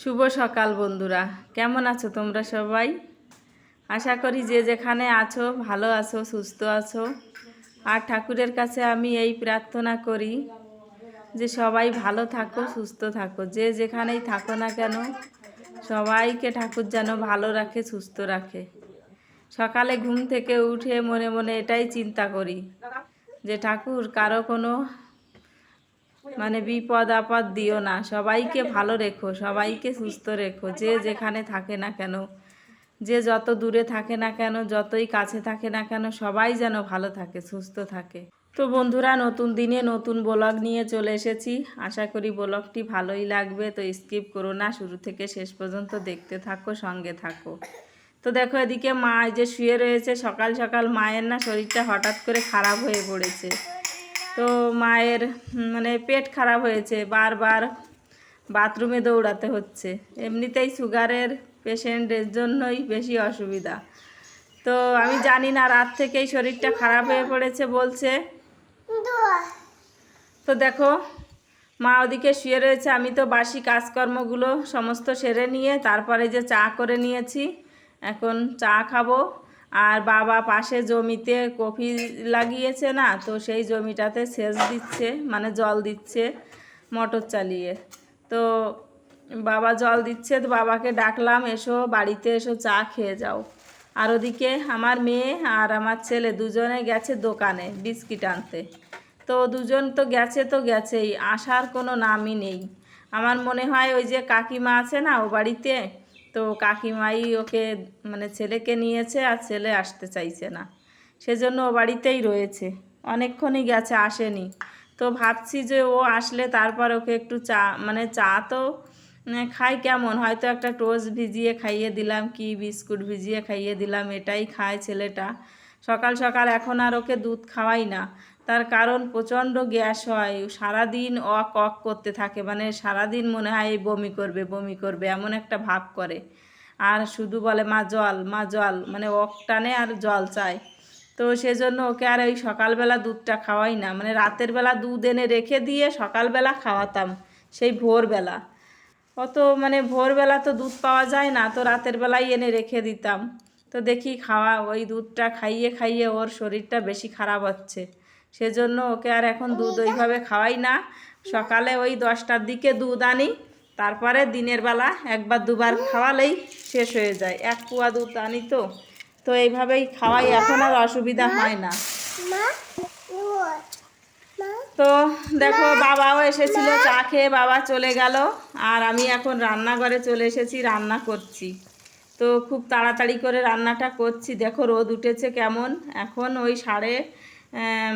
শুভ সকাল বন্ধুরা। কেমন আছো তোমরা সবাই? আশা করি যে যেখানে আছো, ভালো আছো, সুস্থ আছো। আর ঠাকুরের কাছে আমি এই প্রার্থনা করি যে সবাই ভালো থাকো, সুস্থ থাকো। যে যেখানেই থাকো না কেন, সবাইকে ঠাকুর যেন ভালো রাখে, সুস্থ রাখে। সকালে ঘুম থেকে উঠে মনে মনে এটাই চিন্তা করি যে ঠাকুর, কারও কোনো মানে বিপদ আপদ দিও না। সবাইকে ভালো রেখো, সবাইকে সুস্থ রেখো, যে যেখানে থাকে না কেন, যে যত দূরে থাকে না কেন, যতই কাছে থাকে না কেন, সবাই যেন ভালো থাকে, সুস্থ থাকে। তো বন্ধুরা, নতুন দিনে নতুন ব্লগ নিয়ে চলে এসেছি। আশা করি ব্লগটি ভালোই লাগবে, তো স্কিপ করো না, শুরু থেকে শেষ পর্যন্ত দেখতে থাকো, সঙ্গে থাকো। তো দেখো, এদিকে মা যে শুয়ে রয়েছে, সকাল সকাল মায়ের না শরীরটা হঠাৎ করে খারাপ হয়ে পড়েছে। তো মায়ের মানে পেট খারাপ হয়েছে, বারবার বাথরুমে দৌড়াতে হচ্ছে। এমনিতেই সুগারের পেশেন্টের জন্যই বেশি অসুবিধা। তো আমি জানি না, রাত থেকেই শরীরটা খারাপ হয়ে পড়েছে বলছে। তো দেখো, মা ওদিকে শুয়ে রয়েছে, আমি তো বাসি কাজকর্মগুলো সমস্ত সেরে নিয়ে, তারপরে যে চা করে নিয়েছি, এখন চা খাব। আর বাবা পাশে জমিতে কফি লাগিয়েছে না, তো সেই জমিটাতে সেচ দিচ্ছে মানে জল দিচ্ছে মোটর চালিয়ে। তো বাবা জল দিচ্ছে, তো বাবাকে ডাকলাম, এসো, বাড়িতে এসো, চা খেয়ে যাও। আর ওদিকে আমার মেয়ে আর আমার ছেলে দুজনে গেছে দোকানে বিস্কিট আনতে। তো দুজন তো গেছে তো গেছেই, আসার কোনো নামই নেই। আমার মনে হয় ওই যে কাকিমা আছে না, ও বাড়িতে তো কাকিমাই ওকে মানে ছেলেকে নিয়েছে আর ছেলে আসতে চাইছে না। সেজন্য ও বাড়িতেই রয়েছে। অনেকক্ষণই গেছে আসেনি। তো ভাবছি যে ও আসলে তারপর ওকে একটু চা মানে চা তো উম, খাই কেমন? হয়তো একটা টোস্ট ভিজিয়ে খাইয়ে দিলাম কি বিস্কুট ভিজিয়ে খাইয়ে দিলাম এটাই খায় ছেলেটা। সকাল সকাল এখন আর ওকে দুধ খাওয়াই না। তার কারণ প্রচণ্ড গ্যাস হয়, সারাদিন অক অক করতে থাকে মানে সারাদিন মনে হয় বমি করবে বমি করবে, এমন একটা ভাব করে। আর শুধু বলে, মা, জল মা, জল। মানে অক টানে আর জল চায়। তো সেজন্য ওকে আর ওই সকালবেলা দুধটা খাওয়াই না মানে রাতের বেলা দুধ এনে রেখে দিয়ে সকালবেলা খাওয়াতাম, সেই ভোরবেলা। অত মানে ভোরবেলা তো দুধ পাওয়া যায় না, তো রাতের বেলায় এনে রেখে দিতাম। তো দেখি খাওয়া, ওই দুধটা খাইয়ে খাইয়ে ওর শরীরটা বেশি খারাপ হচ্ছে। সেজন্য ওকে আর এখন দুধ ওইভাবে খাওয়াই না। সকালে ওই দশটার দিকে দুধ আনি তারপরে দিনের বেলা একবার দুবার খাওয়ালেই শেষ হয়ে যায়। এক কুয়া দুধ আনি তো তো এইভাবেই খাওয়াই এখন আর অসুবিধা হয় না। তো দেখো বাবাও এসেছিল চা খেয়ে বাবা চলে গেল আর আমি এখন রান্নাঘরে চলে এসেছি রান্না করছি। তো খুব তাড়াতাড়ি করে রান্নাটা করছি। দেখো রোদ উঠেছে কেমন? এখন ওই সাড়ে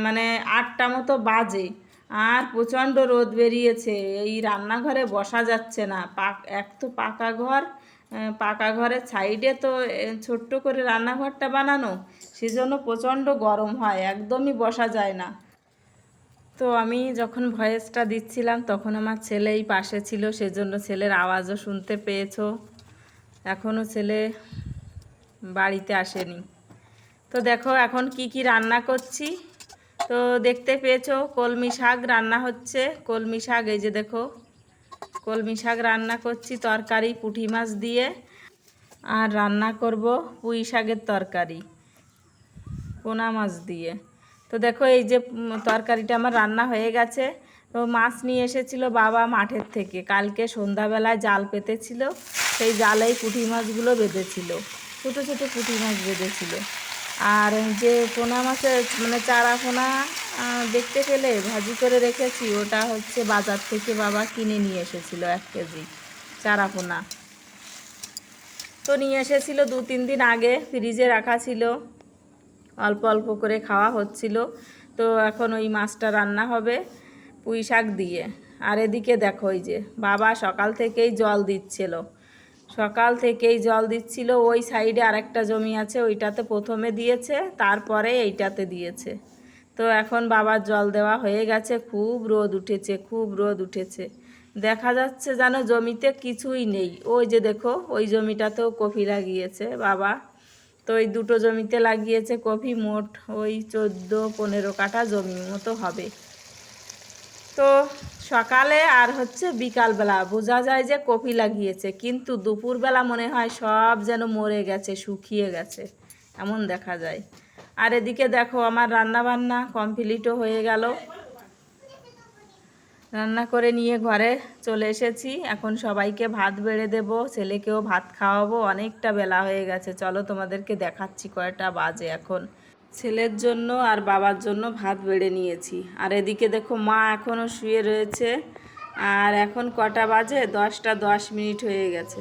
মানে আটটা মতো বাজে। আর প্রচণ্ড রোদ বেরিয়েছে। এই রান্নাঘরে বসা যাচ্ছে না। পাক, এক তো পাকা ঘর পাকা ঘরের সাইডে তো ছোট্ট করে রান্নাঘরটা বানানো। সেজন্য প্রচণ্ড গরম হয়, একদমই বসা যায় না। তো আমি যখন ভয়েসটা দিচ্ছিলাম, তখন আমার ছেলেই পাশে ছিল। সেজন্য ছেলের আওয়াজও শুনতে পেয়েছ। এখনও ছেলে বাড়িতে আসেনি। তো দেখো এখন কি কি রান্না করছি। তো দেখতে পেয়েছ, কলমি শাক রান্না হচ্ছে। কলমি শাক, এই যে দেখো, কলমি শাক রান্না করছি তরকারি, পুঁটি মাছ দিয়ে। আর রান্না করব পুঁই শাকের তরকারি, পোনা মাছ দিয়ে। তো দেখো, এই যে তরকারিটা আমার রান্না হয়ে গেছে। তো মাছ নিয়ে এসেছিল বাবা মাঠের থেকে। কালকে সন্ধ্যাবেলায় জাল পেতেছিল, সেই জালেই পুঁটি মাছগুলো বেঁধেছিল। ছোটো ছোটো পুঁটি মাছ বেঁধেছিল। আর যে পোনা মাছের মানে চারা পোনা দেখতে পেলে ভাজি করে রেখেছি, ওটা হচ্ছে বাজার থেকে বাবা কিনে নিয়ে এসেছিল এক কেজি চারা পোনা। তো নিয়ে এসেছিল দু, তিন দিন আগে, ফ্রিজে রাখা ছিল, অল্প অল্প করে খাওয়া হচ্ছিল। তো এখন ওই মাছটা রান্না হবে পুঁই শাক দিয়ে। আর এদিকে দেখো ওই যে, বাবা সকাল থেকেই জল দিচ্ছিল। সকাল থেকেই জল দিচ্ছিল। ওই সাইডে আরেকটা জমি আছে, ওইটাতে প্রথমে দিয়েছে, তারপরে এইটাতে দিয়েছে। তো এখন বাবার জল দেওয়া হয়ে গেছে, খুব রোদ উঠেছে, খুব রোদ উঠেছে। দেখা যাচ্ছে যেন জমিতে কিছুই নেই। ওই যে দেখো, ওই জমিটাতেও কফি লাগিয়েছে বাবা। তো ওই দুটো জমিতে লাগিয়েছে কফি, মোট ওই চোদ্দ পনেরো কাঠা জমি মতো হবে। তো সকালে আর হচ্ছে বিকালবেলা। বোঝা যায় যে কপি লাগিয়েছে, কিন্তু দুপুরবেলা মনে হয় সব যেন মরে গেছে, শুকিয়ে গেছে। এমন দেখা যায়। আর এদিকে দেখো, আমার রান্না বান্না কমপ্লিটও হয়ে গেল। রান্না করে নিয়ে ঘরে চলে এসেছি। এখন সবাইকে ভাত বেড়ে দেব, ছেলেকেও ভাত খাওয়াবো। অনেকটা বেলা হয়ে গেছে। চলো তোমাদেরকে দেখাচ্ছি কয়টা বাজে এখন। ছেলের জন্য আর বাবার জন্য ভাত বেড়ে নিয়েছি। আর এদিকে দেখো মা এখনও শুয়ে রয়েছে। আর এখন কটা বাজে? দশটা দশ মিনিট হয়ে গেছে।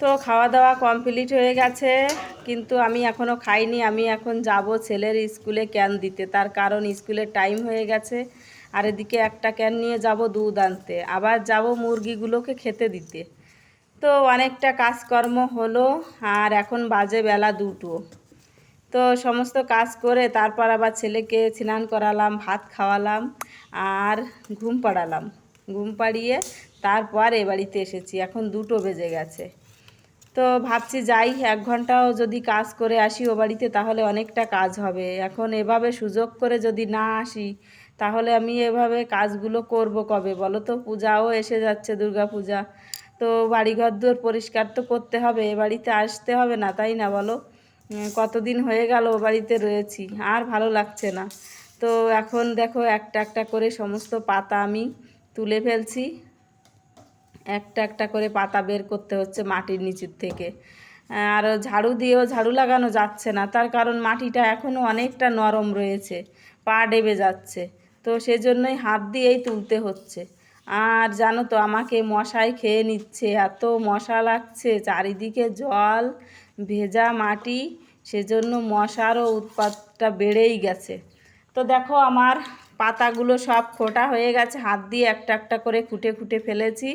তো খাওয়া দাওয়া কমপ্লিট হয়ে গেছে। কিন্তু আমি এখনও খাইনি। আমি এখন যাব ছেলের স্কুলে ক্যান দিতে। তার কারণ স্কুলের টাইম হয়ে গেছে। আর এদিকে একটা ক্যান নিয়ে যাব দুধ আনতে। আবার যাব মুরগিগুলোকে খেতে দিতে। তো অনেকটা কাজকর্ম হলো। আর এখন বাজে বেলা দুটো। তো সমস্ত কাজ করে তারপর আবার ছেলেকে স্নান করালাম, ভাত খাওয়ালাম আর ঘুম পাড়ালাম। ঘুম পাড়িয়ে তারপর এ বাড়িতে এসেছি, এখন দুটো বেজে গেছে। তো ভাবছি যাই, এক ঘন্টাও যদি কাজ করে আসি ও বাড়িতে তাহলে অনেকটা কাজ হবে। এখন এভাবে সুযোগ করে যদি না আসি, তাহলে আমি এভাবে কাজগুলো করব কবে বলো তো? পূজাও এসে যাচ্ছে, দুর্গা পূজা। তো বাড়িঘর দুয়ার পরিষ্কার তো করতে হবে, এ বাড়িতে আসতে হবে না, তাই না বলো? কতদিন হয়ে গেল ও বাড়িতে রয়েছি, আর ভালো লাগছে না। তো এখন দেখো একটা একটা করে সমস্ত পাতা আমি তুলে ফেলছি। একটা একটা করে পাতা বের করতে হচ্ছে মাটির নিচের থেকে। আর ঝাড়ু দিয়েও ঝাড়ু লাগানো যাচ্ছে না, তার কারণ মাটিটা এখনও অনেকটা নরম রয়েছে, পা ডেবে যাচ্ছে। তো সেজন্যই হাত দিয়েই তুলতে হচ্ছে। আর জানো তো, আমাকে মশাই খেয়ে নিচ্ছে, এত মশা লাগছে, চারিদিকে জল ভেজা মাটি, সেজন্য মশারও উৎপাতটা বেড়েই গেছে। তো দেখো আমার পাতাগুলো সব খোটা হয়ে গেছে, হাত দিয়ে একটা একটা করে খুঁটে খুঁটে ফেলেছি।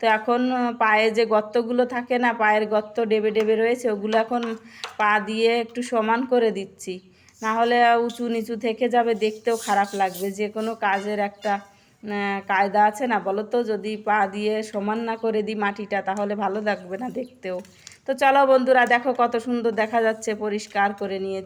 তো এখন পায়ে যে গর্তগুলো থাকে না, পায়ের গর্ত ডেবে ডেবে রয়েছে, ওগুলো এখন পা দিয়ে একটু সমান করে দিচ্ছি। না হলে উঁচু নিচু থেকে যাবে, দেখতেও খারাপ লাগবে। যে কোনো কাজের একটা কায়দা আছে না, বলো তো? যদি পা দিয়ে সমান না করে দিই মাটিটা, তাহলে ভালো লাগবে না দেখতেও। তো চলো বন্ধুরা দেখো কত সুন্দর দেখা যাচ্ছে পরিষ্কার করে নিয়েছি।